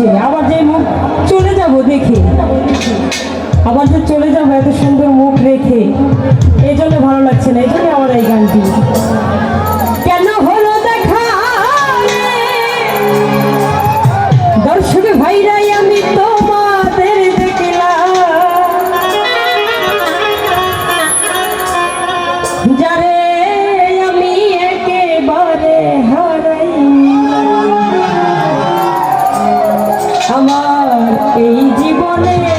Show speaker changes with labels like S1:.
S1: আসছে আবার যে মুখ চলে যাব দেখে। আবার যে চলে যাব, এত সুন্দর মুখ রেখে। এই জন্য ভালো লাগছে না, এই জন্য আমার এই গান Amen.